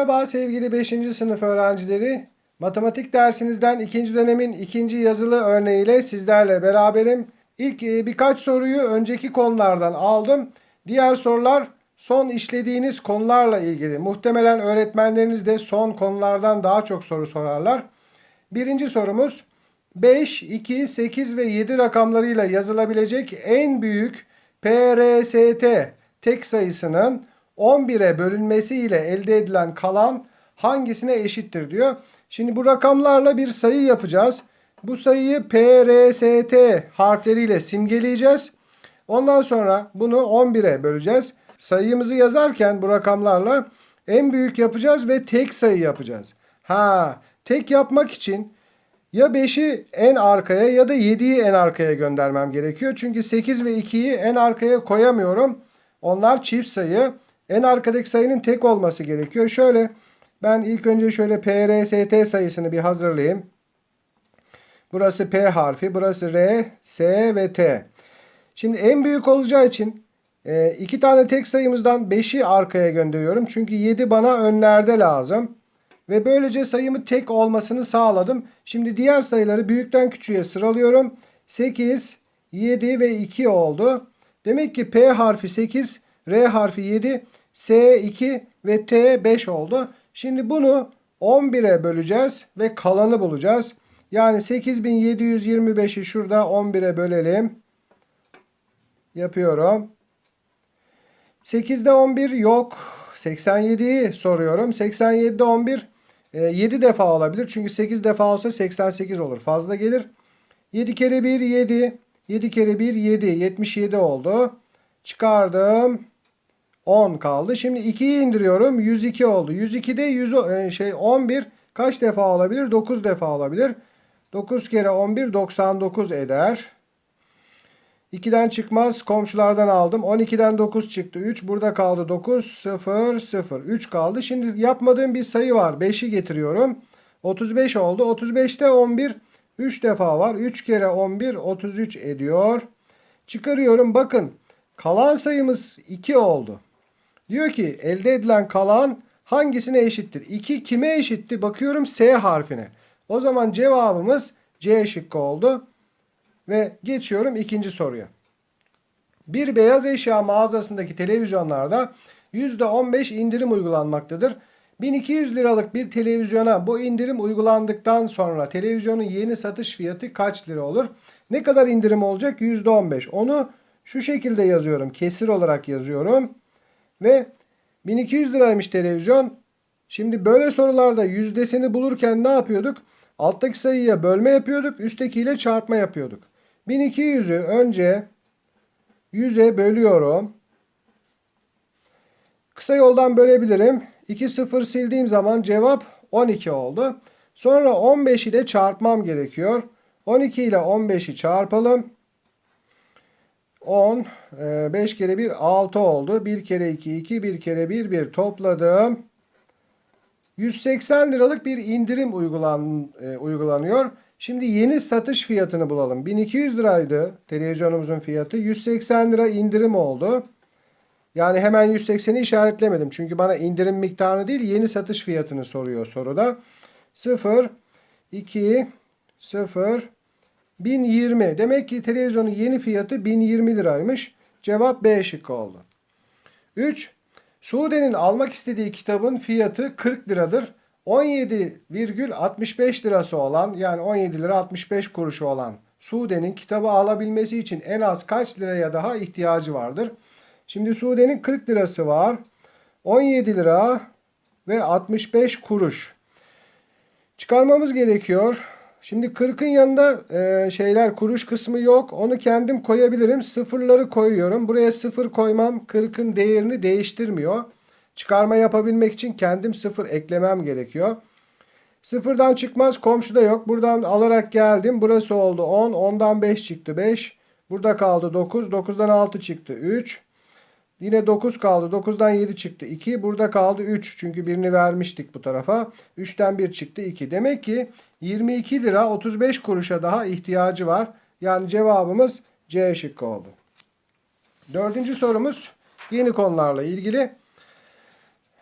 Merhaba sevgili 5. sınıf öğrencileri. Matematik dersinizden ikinci dönemin ikinci yazılı örneğiyle sizlerle beraberim. İlk e, birkaç soruyu önceki konulardan aldım. Diğer sorular son işlediğiniz konularla ilgili. Muhtemelen öğretmenleriniz de son konulardan daha çok soru sorarlar. Birinci sorumuz 5, 2, 8 ve 7 rakamlarıyla yazılabilecek en büyük PRST tek sayısının 11'e bölünmesi ile elde edilen kalan hangisine eşittir diyor. Şimdi bu rakamlarla bir sayı yapacağız. Bu sayıyı PRST harfleriyle simgeleyeceğiz. Ondan sonra bunu 11'e böleceğiz. Sayımızı yazarken bu rakamlarla en büyük yapacağız ve tek sayı yapacağız. Ha, tek yapmak için ya 5'i en arkaya ya da 7'yi en arkaya göndermem gerekiyor. Çünkü 8 ve 2'yi en arkaya koyamıyorum. Onlar çift sayı. En arkadaki sayının tek olması gerekiyor. Şöyle ben ilk önce şöyle PRST sayısını bir hazırlayayım. Burası P harfi, burası R, S ve T. Şimdi en büyük olacağı için e, iki tane tek sayımızdan 5'i arkaya gönderiyorum. Çünkü 7 bana önlerde lazım. Ve böylece sayımı tek olmasını sağladım. Şimdi diğer sayıları büyükten küçüğe sıralıyorum. 8, 7 ve 2 oldu. Demek ki P harfi 8, R harfi 7, S 2 ve T 5 oldu. Şimdi bunu 11'e böleceğiz ve kalanı bulacağız. Yani 8725'i şurada 11'e bölelim. Yapıyorum. 8'de 11 yok. 87'yi soruyorum. 87'de 11 7 defa olabilir. Çünkü 8 defa olsa 88 olur. Fazla gelir. 7 kere 1 7. 7 kere 1 7. 77 oldu. Çıkardım. 10 kaldı. Şimdi 2'yi indiriyorum. 102 oldu. 102'de 100 e, şey 11 kaç defa olabilir? 9 defa olabilir. 9 kere 11 99 eder. 2'den çıkmaz. Komşulardan aldım. 12'den 9 çıktı. 3 burada kaldı. 9 0 0 3 kaldı. Şimdi yapmadığım bir sayı var. 5'i getiriyorum. 35 oldu. 35'te 11 3 defa var. 3 kere 11 33 ediyor. Çıkarıyorum. Bakın kalan sayımız 2 oldu. Diyor ki elde edilen kalan hangisine eşittir? 2 kime eşitti? Bakıyorum S harfine. O zaman cevabımız C şıkkı oldu. Ve geçiyorum ikinci soruya. Bir beyaz eşya mağazasındaki televizyonlarda %15 indirim uygulanmaktadır. 1200 liralık bir televizyona bu indirim uygulandıktan sonra televizyonun yeni satış fiyatı kaç lira olur? Ne kadar indirim olacak? %15. Onu şu şekilde yazıyorum. Kesir olarak yazıyorum. Ve 1200 liraymış televizyon. Şimdi böyle sorularda yüzdesini bulurken ne yapıyorduk? Alttaki sayıya bölme yapıyorduk. Üsttekiyle çarpma yapıyorduk. 1200'ü önce 100'e bölüyorum. Kısa yoldan bölebilirim. 2 sıfır sildiğim zaman cevap 12 oldu. Sonra 15 ile çarpmam gerekiyor. 12 ile 15'i çarpalım. 10, 5 kere 1 6 oldu. 1 kere 2 2, 1 kere 1 1 topladım. 180 liralık bir indirim uygulan, e, uygulanıyor. Şimdi yeni satış fiyatını bulalım. 1200 liraydı televizyonumuzun fiyatı. 180 lira indirim oldu. Yani hemen 180'i işaretlemedim. Çünkü bana indirim miktarını değil yeni satış fiyatını soruyor soruda. 0, 2, 0, 1020. Demek ki televizyonun yeni fiyatı 1020 liraymış. Cevap B şıkkı oldu. 3. Sude'nin almak istediği kitabın fiyatı 40 liradır. 17,65 lirası olan yani 17 lira 65 kuruşu olan Sude'nin kitabı alabilmesi için en az kaç liraya daha ihtiyacı vardır? Şimdi Sude'nin 40 lirası var. 17 lira ve 65 kuruş. Çıkarmamız gerekiyor. Şimdi 40'ın yanında e, şeyler kuruş kısmı yok. Onu kendim koyabilirim. Sıfırları koyuyorum. Buraya sıfır koymam 40'ın değerini değiştirmiyor. Çıkarma yapabilmek için kendim sıfır eklemem gerekiyor. Sıfırdan çıkmaz komşuda yok. Buradan alarak geldim. Burası oldu 10. 10'dan 5 çıktı 5. Burada kaldı 9. 9'dan 6 çıktı 3. Yine 9 kaldı. 9'dan 7 çıktı 2. Burada kaldı 3. Çünkü birini vermiştik bu tarafa. 3'ten 1 çıktı 2. Demek ki 22 lira 35 kuruşa daha ihtiyacı var. Yani cevabımız C şıkkı oldu. Dördüncü sorumuz yeni konularla ilgili.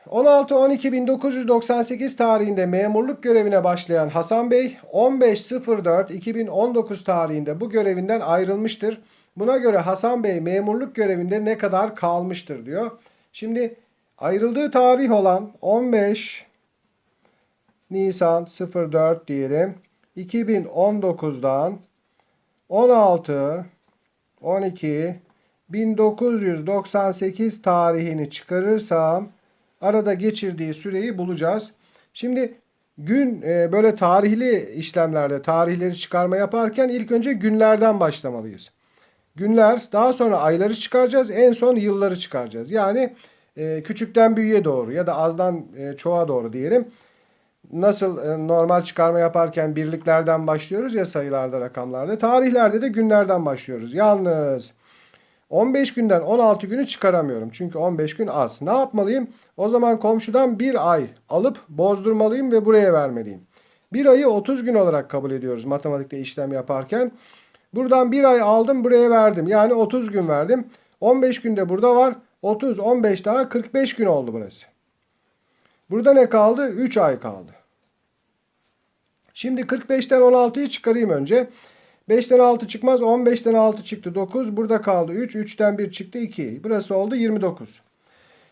16-12-1998 tarihinde memurluk görevine başlayan Hasan Bey 15.04-2019 tarihinde bu görevinden ayrılmıştır. Buna göre Hasan Bey memurluk görevinde ne kadar kalmıştır diyor. Şimdi ayrıldığı tarih olan 15 Nisan 04 diyelim. 2019'dan 16 12 1998 tarihini çıkarırsam arada geçirdiği süreyi bulacağız. Şimdi gün e, böyle tarihli işlemlerde tarihleri çıkarma yaparken ilk önce günlerden başlamalıyız. Günler daha sonra ayları çıkaracağız en son yılları çıkaracağız. Yani e, küçükten büyüğe doğru ya da azdan e, çoğa doğru diyelim. Nasıl e, normal çıkarma yaparken birliklerden başlıyoruz ya sayılarda rakamlarda. Tarihlerde de günlerden başlıyoruz. Yalnız 15 günden 16 günü çıkaramıyorum. Çünkü 15 gün az. Ne yapmalıyım? O zaman komşudan bir ay alıp bozdurmalıyım ve buraya vermeliyim. Bir ayı 30 gün olarak kabul ediyoruz matematikte işlem yaparken. Buradan bir ay aldım buraya verdim. Yani 30 gün verdim. 15 günde burada var. 30, 15 daha 45 gün oldu burası. Burada ne kaldı? 3 ay kaldı. Şimdi 45'ten 16'yı çıkarayım önce. 5'ten 6 çıkmaz. 15'ten 6 çıktı 9. Burada kaldı 3. 3'ten 1 çıktı 2. Burası oldu 29.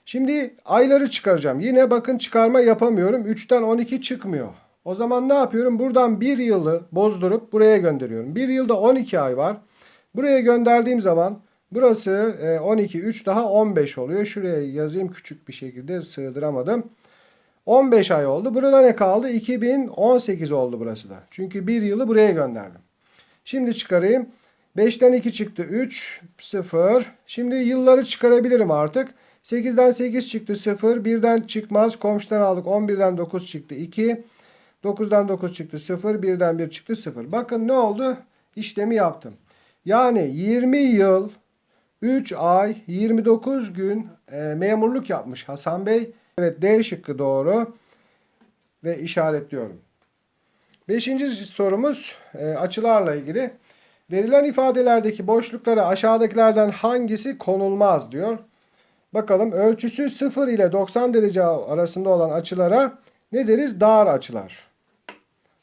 Şimdi ayları çıkaracağım. Yine bakın çıkarma yapamıyorum. 3'ten 12 çıkmıyor. O zaman ne yapıyorum? Buradan 1 yılı bozdurup buraya gönderiyorum. 1 yılda 12 ay var. Buraya gönderdiğim zaman burası e, 12, 3 daha 15 oluyor. Şuraya yazayım küçük bir şekilde sığdıramadım. 15 ay oldu. Burada ne kaldı? 2018 oldu burası da. Çünkü bir yılı buraya gönderdim. Şimdi çıkarayım. 5'ten 2 çıktı 3, 0. Şimdi yılları çıkarabilirim artık. 8'den 8 çıktı 0. 1'den çıkmaz. Komşudan aldık. 11'den 9 çıktı 2. 9'dan 9 çıktı 0. 1'den 1 çıktı 0. Bakın ne oldu? İşlemi yaptım. Yani 20 yıl 3 ay 29 gün e, memurluk yapmış Hasan Bey. Evet D şıkkı doğru ve işaretliyorum. Beşinci sorumuz e, açılarla ilgili. Verilen ifadelerdeki boşluklara aşağıdakilerden hangisi konulmaz diyor. Bakalım ölçüsü 0 ile 90 derece arasında olan açılara ne deriz? Dar açılar.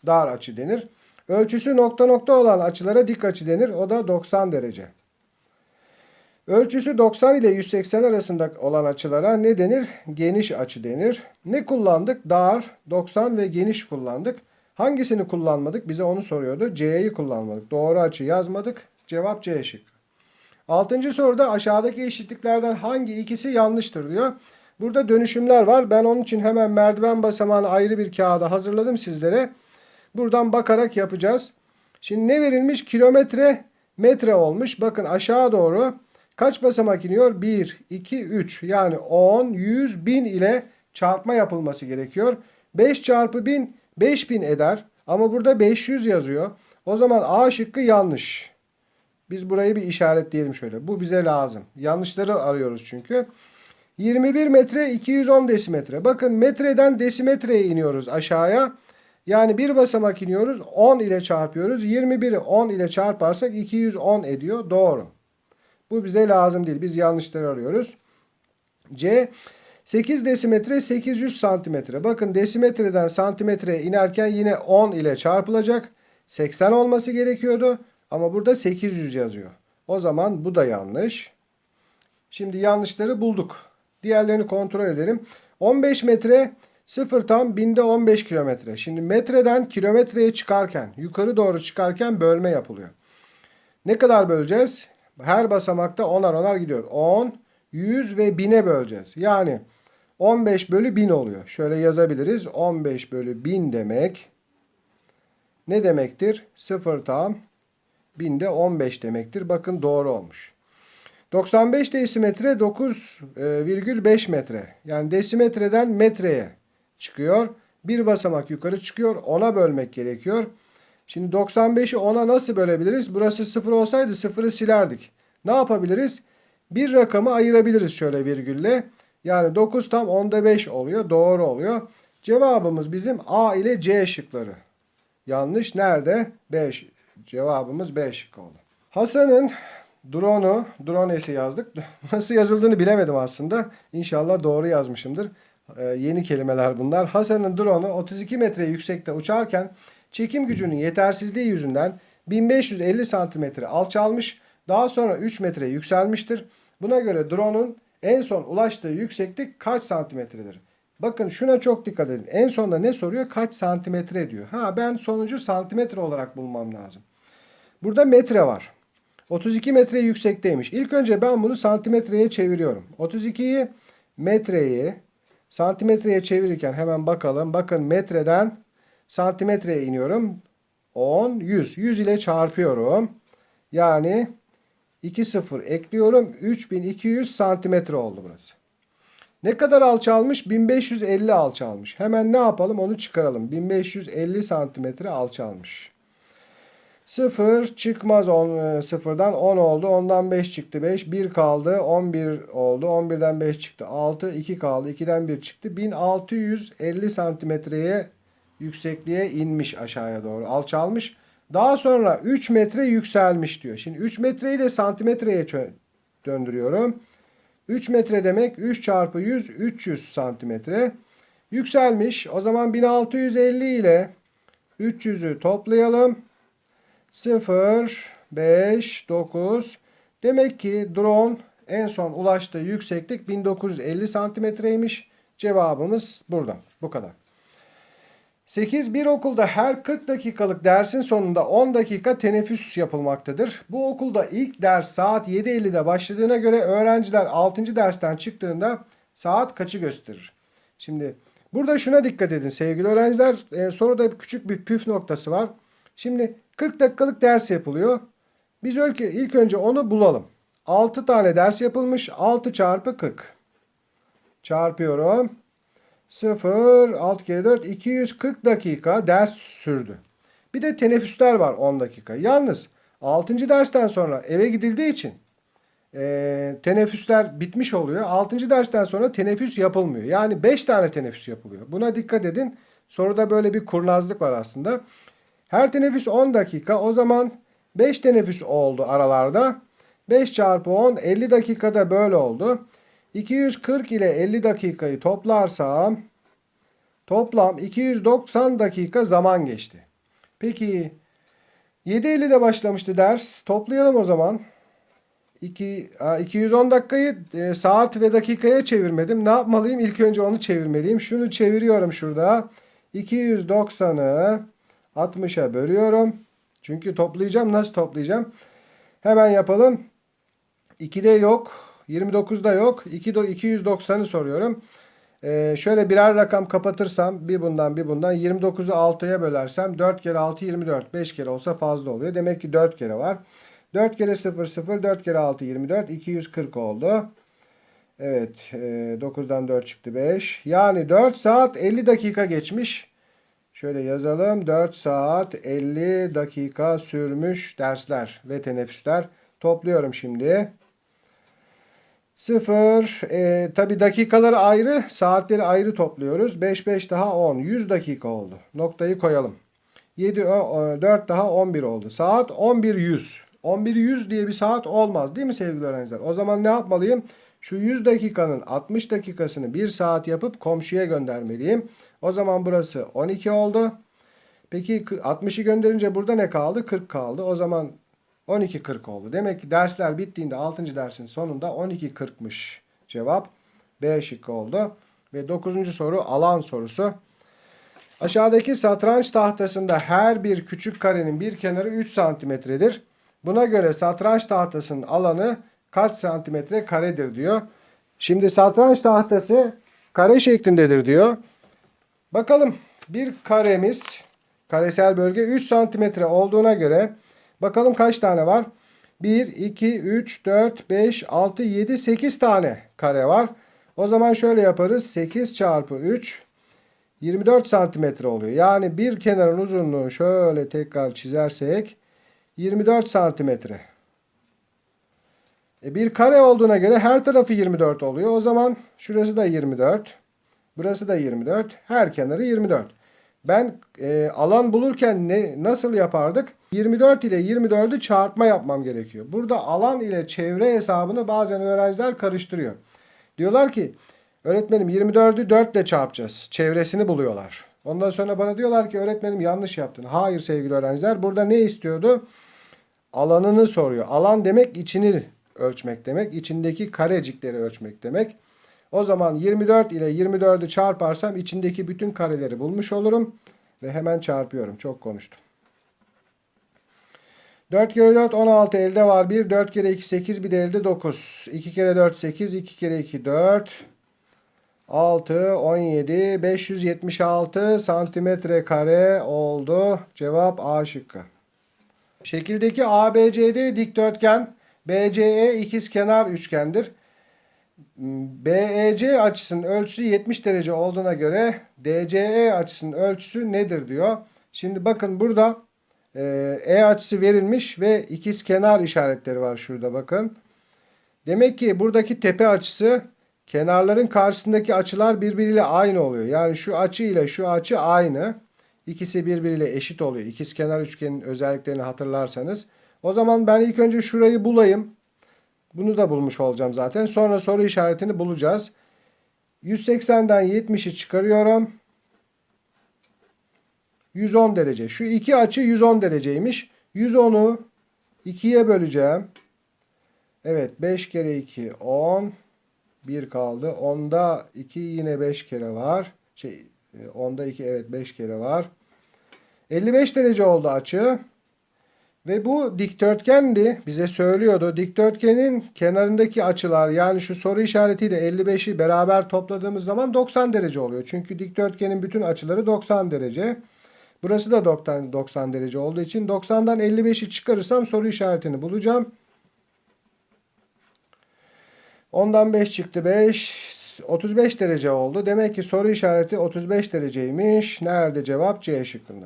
Dar açı denir. Ölçüsü nokta nokta olan açılara dik açı denir. O da 90 derece. Ölçüsü 90 ile 180 arasında olan açılara ne denir? Geniş açı denir. Ne kullandık? Dar, 90 ve geniş kullandık. Hangisini kullanmadık? Bize onu soruyordu. C'yi kullanmadık. Doğru açı yazmadık. Cevap C şık. Altıncı soruda aşağıdaki eşitliklerden hangi ikisi yanlıştır diyor. Burada dönüşümler var. Ben onun için hemen merdiven basamağını ayrı bir kağıda hazırladım sizlere. Buradan bakarak yapacağız. Şimdi ne verilmiş? Kilometre metre olmuş. Bakın aşağı doğru kaç basamak iniyor? 1, 2, 3. Yani 10, 100, 1000 ile çarpma yapılması gerekiyor. 5 çarpı 1000 5000 eder. Ama burada 500 yazıyor. O zaman A şıkkı yanlış. Biz burayı bir işaretleyelim şöyle. Bu bize lazım. Yanlışları arıyoruz çünkü. 21 metre 210 desimetre. Bakın metreden desimetreye iniyoruz aşağıya. Yani bir basamak iniyoruz 10 ile çarpıyoruz. 21'i 10 ile çarparsak 210 ediyor. Doğru. Bu bize lazım değil. Biz yanlışları arıyoruz. C 8 desimetre 800 santimetre. Bakın desimetreden santimetreye inerken yine 10 ile çarpılacak. 80 olması gerekiyordu. Ama burada 800 yazıyor. O zaman bu da yanlış. Şimdi yanlışları bulduk. Diğerlerini kontrol edelim. 15 metre 0 tam binde 15 kilometre. Şimdi metreden kilometreye çıkarken yukarı doğru çıkarken bölme yapılıyor. Ne kadar böleceğiz? Her basamakta onar onar gidiyor. 10, 100 ve 1000'e böleceğiz. Yani 15 bölü 1000 oluyor. Şöyle yazabiliriz. 15 bölü 1000 demek ne demektir? 0 tam binde 15 demektir. Bakın doğru olmuş. 95 desimetre 9,5 metre. Yani desimetreden metreye çıkıyor. Bir basamak yukarı çıkıyor. 10'a bölmek gerekiyor. Şimdi 95'i 10'a nasıl bölebiliriz? Burası 0 olsaydı 0'ı silerdik. Ne yapabiliriz? Bir rakamı ayırabiliriz şöyle virgülle. Yani 9 tam onda 5 oluyor. Doğru oluyor. Cevabımız bizim A ile C şıkları. Yanlış nerede? 5. Cevabımız B şıkkı oldu. Hasan'ın drone'u, drone esi yazdık. Nasıl yazıldığını bilemedim aslında. İnşallah doğru yazmışımdır. Ee, yeni kelimeler bunlar. Hasan'ın drone'u 32 metre yüksekte uçarken çekim gücünün yetersizliği yüzünden 1550 santimetre alçalmış. Daha sonra 3 metre yükselmiştir. Buna göre drone'un en son ulaştığı yükseklik kaç santimetredir? Bakın şuna çok dikkat edin. En sonunda ne soruyor? Kaç santimetre diyor. Ha ben sonucu santimetre olarak bulmam lazım. Burada metre var. 32 metre yüksekteymiş. İlk önce ben bunu santimetreye çeviriyorum. 32'yi metreye santimetreye çevirirken hemen bakalım. Bakın metreden santimetreye iniyorum. 10, 100. 100 ile çarpıyorum. Yani 2 sıfır ekliyorum. 3200 santimetre oldu burası. Ne kadar alçalmış? 1550 alçalmış. Hemen ne yapalım? Onu çıkaralım. 1550 santimetre alçalmış. 0 çıkmaz on, e, sıfırdan 10 oldu. Ondan 5 çıktı 5. 1 kaldı. 11 oldu. 11'den 5 çıktı. 6. 2 kaldı. 2'den 1 çıktı. 1650 santimetreye yüksekliğe inmiş aşağıya doğru. Alçalmış. Daha sonra 3 metre yükselmiş diyor. Şimdi 3 metreyi de santimetreye döndürüyorum. 3 metre demek 3 çarpı 100 300 santimetre. Yükselmiş. O zaman 1650 ile 300'ü toplayalım. 0, 5, 9. Demek ki drone en son ulaştığı yükseklik 1950 santimetreymiş. Cevabımız buradan. Bu kadar. 8. Bir okulda her 40 dakikalık dersin sonunda 10 dakika teneffüs yapılmaktadır. Bu okulda ilk ders saat 7.50'de başladığına göre öğrenciler 6. dersten çıktığında saat kaçı gösterir? Şimdi burada şuna dikkat edin sevgili öğrenciler. Ee, soruda küçük bir püf noktası var. Şimdi 40 dakikalık ders yapılıyor. Biz ilk önce onu bulalım. 6 tane ders yapılmış. 6 çarpı 40. Çarpıyorum. 0, 6 kere 4, 240 dakika ders sürdü. Bir de teneffüsler var 10 dakika. Yalnız 6. dersten sonra eve gidildiği için e, teneffüsler bitmiş oluyor. 6. dersten sonra teneffüs yapılmıyor. Yani 5 tane teneffüs yapılıyor. Buna dikkat edin. Soruda böyle bir kurnazlık var aslında. Her teneffüs 10 dakika. O zaman 5 teneffüs oldu aralarda. 5 çarpı 10 50 dakikada böyle oldu. 240 ile 50 dakikayı toplarsam toplam 290 dakika zaman geçti. Peki 7.50'de başlamıştı ders. Toplayalım o zaman. 2, 210 dakikayı e, saat ve dakikaya çevirmedim. Ne yapmalıyım? İlk önce onu çevirmeliyim. Şunu çeviriyorum şurada. 290'ı 60'a bölüyorum. Çünkü toplayacağım. Nasıl toplayacağım? Hemen yapalım. 2'de yok. 29'da yok. 2 290'ı soruyorum. Ee, şöyle birer rakam kapatırsam bir bundan bir bundan 29'u 6'ya bölersem 4 kere 6 24. 5 kere olsa fazla oluyor. Demek ki 4 kere var. 4 kere 0 0 4 kere 6 24 240 oldu. Evet e, 9'dan 4 çıktı 5. Yani 4 saat 50 dakika geçmiş. Şöyle yazalım. 4 saat 50 dakika sürmüş dersler ve teneffüsler. Topluyorum şimdi. 0. E, tabi dakikaları ayrı, saatleri ayrı topluyoruz. 5 5 daha 10. 100 dakika oldu. Noktayı koyalım. 7 4 daha 11 oldu. Saat 11 100. 11 100 diye bir saat olmaz değil mi sevgili öğrenciler? O zaman ne yapmalıyım? Şu 100 dakikanın 60 dakikasını 1 saat yapıp komşuya göndermeliyim. O zaman burası 12 oldu. Peki 60'ı gönderince burada ne kaldı? 40 kaldı. O zaman 12.40 oldu. Demek ki dersler bittiğinde 6. dersin sonunda 12.40'mış cevap. B şıkkı oldu. Ve 9. soru alan sorusu. Aşağıdaki satranç tahtasında her bir küçük karenin bir kenarı 3 santimetredir. Buna göre satranç tahtasının alanı kaç santimetre karedir diyor. Şimdi satranç tahtası kare şeklindedir diyor. Bakalım bir karemiz karesel bölge 3 santimetre olduğuna göre bakalım kaç tane var? 1, 2, 3, 4, 5, 6, 7, 8 tane kare var. O zaman şöyle yaparız. 8 çarpı 3 24 santimetre oluyor. Yani bir kenarın uzunluğu şöyle tekrar çizersek 24 santimetre. E bir kare olduğuna göre her tarafı 24 oluyor. O zaman şurası da 24. Burası da 24. Her kenarı 24. Ben e, alan bulurken ne nasıl yapardık? 24 ile 24'ü çarpma yapmam gerekiyor. Burada alan ile çevre hesabını bazen öğrenciler karıştırıyor. Diyorlar ki Öğretmenim 24'ü 4 ile çarpacağız. Çevresini buluyorlar. Ondan sonra bana diyorlar ki öğretmenim yanlış yaptın. Hayır sevgili öğrenciler. Burada ne istiyordu? Alanını soruyor. Alan demek içini ölçmek demek. İçindeki karecikleri ölçmek demek. O zaman 24 ile 24'ü çarparsam içindeki bütün kareleri bulmuş olurum. Ve hemen çarpıyorum. Çok konuştum. 4 kere 4 16 elde var 1. 4 kere 2 8 bir de elde 9. 2 kere 4 8 2 kere 2 4. 6 17 576 santimetre kare oldu. Cevap A şıkkı. Şekildeki ABCD dikdörtgen BCE ikizkenar üçgendir. BEC açısının ölçüsü 70 derece olduğuna göre DCE açısının ölçüsü nedir diyor. Şimdi bakın burada e, E açısı verilmiş ve ikiz kenar işaretleri var şurada bakın. Demek ki buradaki tepe açısı kenarların karşısındaki açılar birbiriyle aynı oluyor. Yani şu açı ile şu açı aynı. İkisi birbiriyle eşit oluyor. İkiz kenar üçgenin özelliklerini hatırlarsanız. O zaman ben ilk önce şurayı bulayım. Bunu da bulmuş olacağım zaten. Sonra soru işaretini bulacağız. 180'den 70'i çıkarıyorum. 110 derece. Şu iki açı 110 dereceymiş. 110'u 2'ye böleceğim. Evet 5 kere 2 10. 1 kaldı. 10'da 2 yine 5 kere var. Şey 10'da 2 evet 5 kere var. 55 derece oldu açı. Ve bu dikdörtgendi. Bize söylüyordu. Dikdörtgenin kenarındaki açılar yani şu soru işaretiyle 55'i beraber topladığımız zaman 90 derece oluyor. Çünkü dikdörtgenin bütün açıları 90 derece. Burası da 90, 90 derece olduğu için 90'dan 55'i çıkarırsam soru işaretini bulacağım. 10'dan 5 çıktı 5. 35 derece oldu. Demek ki soru işareti 35 dereceymiş. Nerede cevap? C şıkkında.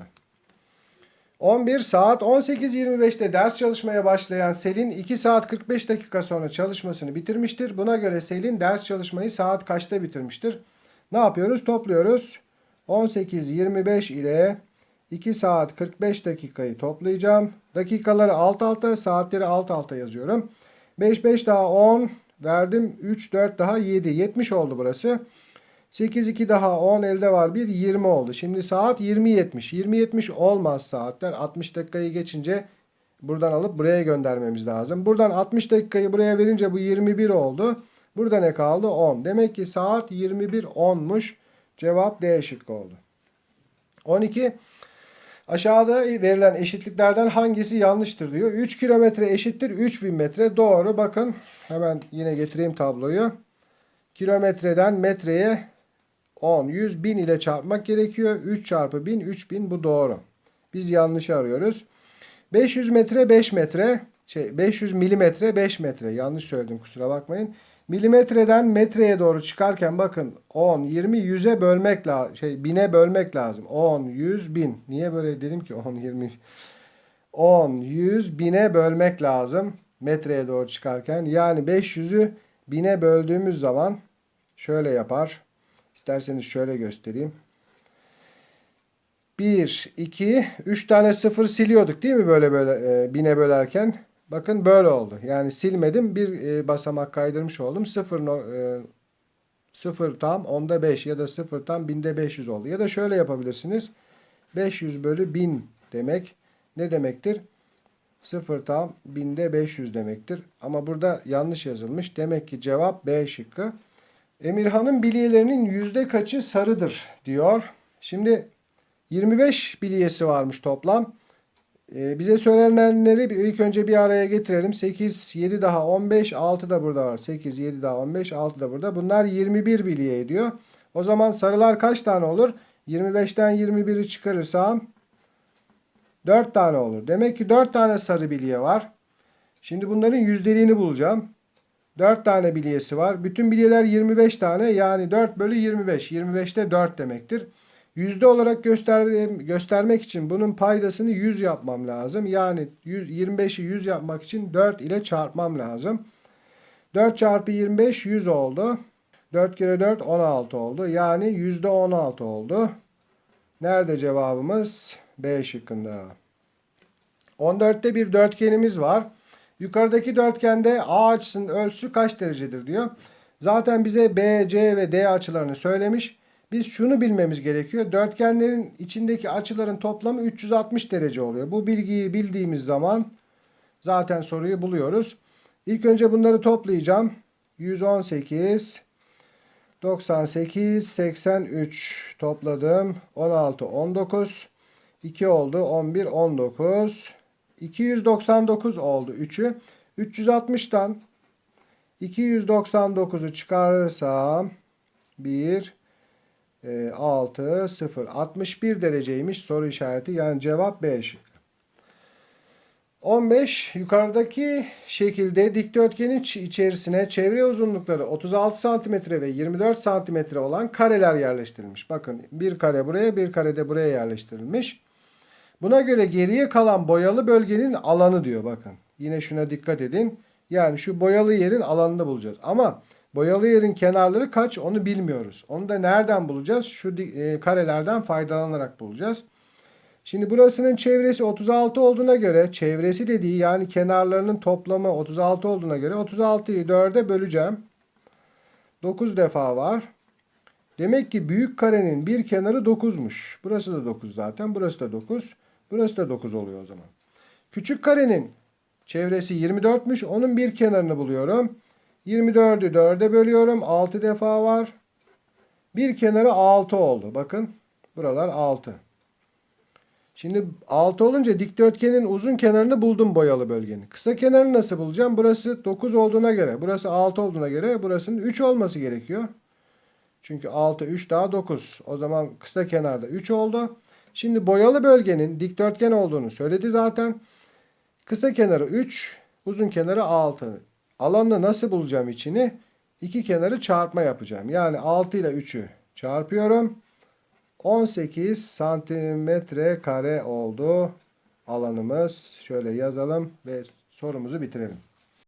11 saat 18.25'te ders çalışmaya başlayan Selin 2 saat 45 dakika sonra çalışmasını bitirmiştir. Buna göre Selin ders çalışmayı saat kaçta bitirmiştir? Ne yapıyoruz? Topluyoruz. 18.25 ile 2 saat 45 dakikayı toplayacağım. Dakikaları alt alta, saatleri alt alta yazıyorum. 5 5 daha 10 verdim. 3 4 daha 7. 70 oldu burası. 8 2 daha 10 elde var 1 20 oldu. Şimdi saat 20 70. 20 70 olmaz saatler. 60 dakikayı geçince buradan alıp buraya göndermemiz lazım. Buradan 60 dakikayı buraya verince bu 21 oldu. Burada ne kaldı? 10. Demek ki saat 21 10'muş. Cevap D şıkkı oldu. 12 Aşağıda verilen eşitliklerden hangisi yanlıştır diyor. 3 kilometre eşittir 3000 metre. Doğru. Bakın hemen yine getireyim tabloyu. Kilometreden metreye 10, 100, 1000 ile çarpmak gerekiyor. 3 çarpı 1000, 3000 bu doğru. Biz yanlış arıyoruz. 500 metre 5 metre. Şey 500 milimetre 5 metre. Yanlış söyledim kusura bakmayın. Milimetreden metreye doğru çıkarken bakın 10, 20, 100'e bölmek lazım. Şey 1000'e bölmek lazım. 10, 100, 1000. Niye böyle dedim ki 10, 20? 10, 100, 1000'e bölmek lazım. Metreye doğru çıkarken. Yani 500'ü 1000'e böldüğümüz zaman şöyle yapar. İsterseniz şöyle göstereyim. 1, 2, 3 tane sıfır siliyorduk değil mi böyle böyle e, 1000'e bölerken? Bakın böyle oldu. Yani silmedim. Bir e, basamak kaydırmış oldum. 0 e, 0 tam onda 5 ya da 0 tam binde 500 oldu. Ya da şöyle yapabilirsiniz. 500 bölü 1000 demek ne demektir? 0 tam binde 500 demektir. Ama burada yanlış yazılmış. Demek ki cevap B şıkkı. Emirhan'ın bilyelerinin yüzde kaçı sarıdır diyor. Şimdi 25 bilyesi varmış toplam. Ee, bize söylenenleri ilk önce bir araya getirelim. 8, 7 daha 15, 6 da burada var. 8, 7 daha 15, 6 da burada. Bunlar 21 bilye ediyor. O zaman sarılar kaç tane olur? 25'ten 21'i çıkarırsam 4 tane olur. Demek ki 4 tane sarı bilye var. Şimdi bunların yüzdeliğini bulacağım. 4 tane bilyesi var. Bütün bilyeler 25 tane. Yani 4 bölü 25. 25'te 4 demektir. Yüzde olarak göster göstermek için bunun paydasını 100 yapmam lazım. Yani 100, 25'i 100 yapmak için 4 ile çarpmam lazım. 4 çarpı 25 100 oldu. 4 kere 4 16 oldu. Yani yüzde 16 oldu. Nerede cevabımız? B şıkkında. 14'te bir dörtgenimiz var. Yukarıdaki dörtgende A açısının ölçüsü kaç derecedir diyor. Zaten bize B, C ve D açılarını söylemiş. Biz şunu bilmemiz gerekiyor. Dörtgenlerin içindeki açıların toplamı 360 derece oluyor. Bu bilgiyi bildiğimiz zaman zaten soruyu buluyoruz. İlk önce bunları toplayacağım. 118, 98, 83 topladım. 16, 19. 2 oldu. 11, 19. 299 oldu 3'ü. 360'tan 299'u çıkarırsam 1, 6, 0. 61 dereceymiş soru işareti. Yani cevap B şıkkı. 15 yukarıdaki şekilde dikdörtgenin içerisine çevre uzunlukları 36 cm ve 24 cm olan kareler yerleştirilmiş. Bakın bir kare buraya bir kare de buraya yerleştirilmiş. Buna göre geriye kalan boyalı bölgenin alanı diyor bakın. Yine şuna dikkat edin. Yani şu boyalı yerin alanını bulacağız. Ama boyalı yerin kenarları kaç onu bilmiyoruz. Onu da nereden bulacağız? Şu e, karelerden faydalanarak bulacağız. Şimdi burasının çevresi 36 olduğuna göre çevresi dediği yani kenarlarının toplamı 36 olduğuna göre 36'yı 4'e böleceğim. 9 defa var. Demek ki büyük karenin bir kenarı 9'muş. Burası da 9 zaten. Burası da 9. Burası da 9 oluyor o zaman. Küçük karenin çevresi 24'müş. Onun bir kenarını buluyorum. 24'ü 4'e bölüyorum. 6 defa var. Bir kenarı 6 oldu. Bakın buralar 6. Şimdi 6 olunca dikdörtgenin uzun kenarını buldum boyalı bölgenin. Kısa kenarını nasıl bulacağım? Burası 9 olduğuna göre, burası 6 olduğuna göre burasının 3 olması gerekiyor. Çünkü 6, 3 daha 9. O zaman kısa kenarda 3 oldu. Şimdi boyalı bölgenin dikdörtgen olduğunu söyledi zaten. Kısa kenarı 3, uzun kenarı 6. Alanını nasıl bulacağım içini? İki kenarı çarpma yapacağım. Yani 6 ile 3'ü çarpıyorum. 18 santimetre kare oldu alanımız. Şöyle yazalım ve sorumuzu bitirelim.